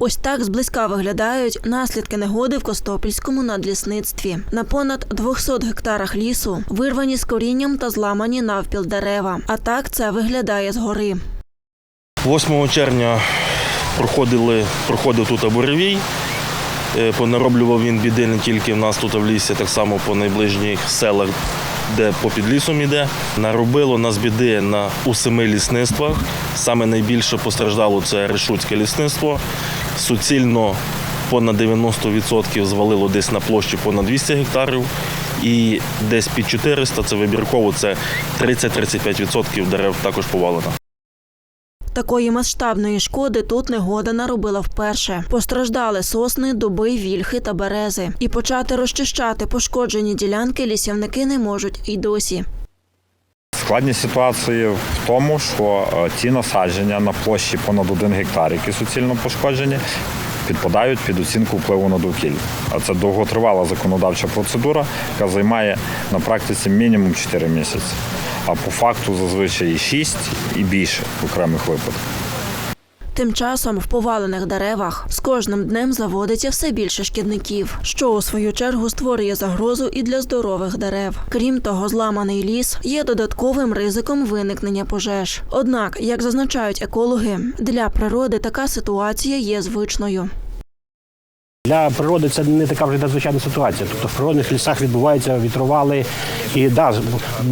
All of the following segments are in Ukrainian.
Ось так зблизька виглядають наслідки негоди в Костопільському надлісництві. На понад 200 гектарах лісу вирвані з корінням та зламані навпіл дерева. А так це виглядає згори. 8 червня проходили, проходив тут буревій. Е, Понароблював він біди не тільки в нас тут в лісі, так само по найближніх селах, де по під лісом іде. Наробило нас біди на у семи лісництвах. Саме найбільше постраждало це Решуцьке лісництво. Суцільно понад 90% звалило десь на площі понад 200 гектарів. І десь під 400 це вибірково, це 30-35% дерев також повалено. Такої масштабної шкоди тут негода наробила вперше. Постраждали сосни, дуби, вільхи та берези. І почати розчищати пошкоджені ділянки лісівники не можуть і досі. Складність ситуації в тому, що ці ті насадження на площі понад 1 гектар, які суцільно пошкоджені, підпадають під оцінку впливу на довкілля. А це довготривала законодавча процедура, яка займає на практиці мінімум 4 місяці. А по факту зазвичай і 6 і більше в окремих випадках. Тим часом в повалених деревах з кожним днем заводиться все більше шкідників, що у свою чергу створює загрозу і для здорових дерев. Крім того, зламаний ліс є додатковим ризиком виникнення пожеж. Однак, як зазначають екологи, для природи така ситуація є звичною. Для природи це не така вже надзвичайна ситуація. Тобто в природних лісах відбуваються вітровали, і да,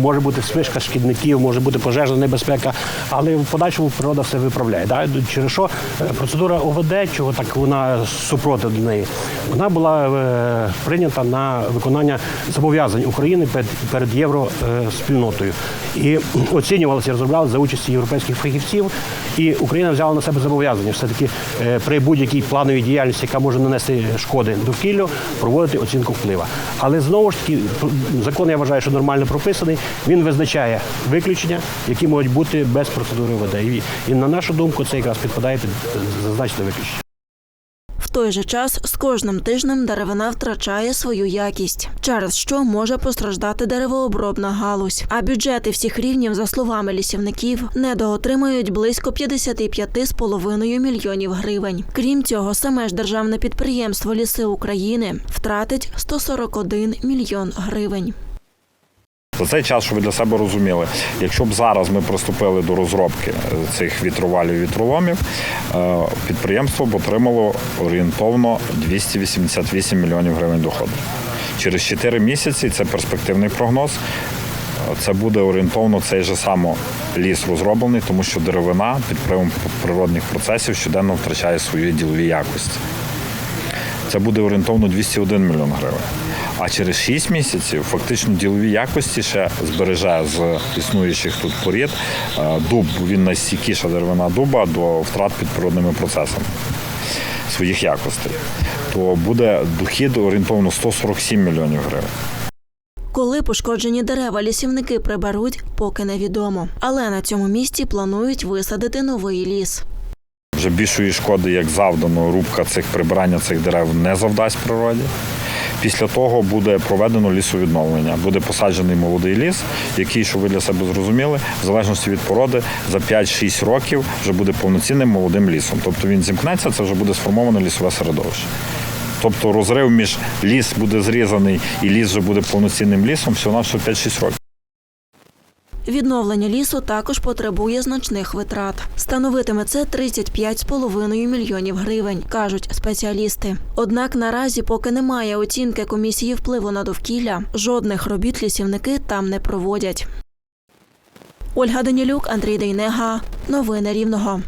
може бути спишка шкідників, може бути пожежна небезпека, але в подальшому природа все виправляє. Да? Через що е, процедура ОВД, чого так вона супротив до неї, вона була е, прийнята на виконання зобов'язань України перед, перед євроспільнотою. І оцінювалася, розроблялася за участі європейських фахівців. І Україна взяла на себе зобов'язання все-таки е, при будь-якій плановій діяльності, яка може нанести шкоди довкіллю, проводити оцінку вплива. Але знову ж таки, закон я вважаю, що нормально прописаний. Він визначає виключення, які можуть бути без процедури ОВД. І, на нашу думку, це якраз підпадає під зазначене виключення. Той же час з кожним тижнем деревина втрачає свою якість, через що може постраждати деревообробна галузь. А бюджети всіх рівнів, за словами лісівників, недоотримають близько 55,5 мільйонів гривень. Крім цього, саме ж державне підприємство Ліси України втратить 141 мільйон гривень. За цей час, щоб ви для себе розуміли, якщо б зараз ми приступили до розробки е, цих вітровалів вітроломів, е, підприємство б отримало орієнтовно 288 мільйонів гривень доходу. Через 4 місяці це перспективний прогноз. е, Це буде орієнтовно цей же само ліс розроблений, тому що деревина під впливом природних процесів щоденно втрачає свої ділові якості. Це буде орієнтовно 201 мільйон гривень. А через 6 місяців фактично ділові якості ще збереже з існуючих тут порід. Е, Дуб він найстійкіша деревина дуба до втрат під природними процесами своїх якостей. То буде дохід орієнтовно 147 мільйонів гривень. Коли пошкоджені дерева лісівники приберуть, поки невідомо. Але на цьому місці планують висадити новий ліс. Вже більшої шкоди, як завдано, рубка цих прибирання цих дерев не завдасть природі. Після того буде проведено лісовідновлення. Буде посаджений молодий ліс, який, щоб ви для себе зрозуміли, в залежності від породи, за 5-6 років вже буде повноцінним молодим лісом. Тобто він зімкнеться, це вже буде сформоване лісове середовище. Тобто розрив між ліс буде зрізаний і ліс вже буде повноцінним лісом, всього на 5-6 років. Відновлення лісу також потребує значних витрат. Становитиме це 35,5 мільйонів гривень, кажуть спеціалісти. Однак наразі, поки немає оцінки комісії впливу на довкілля, жодних робіт лісівники там не проводять. Ольга Данілюк, Андрій Дейнега. Новини Рівного.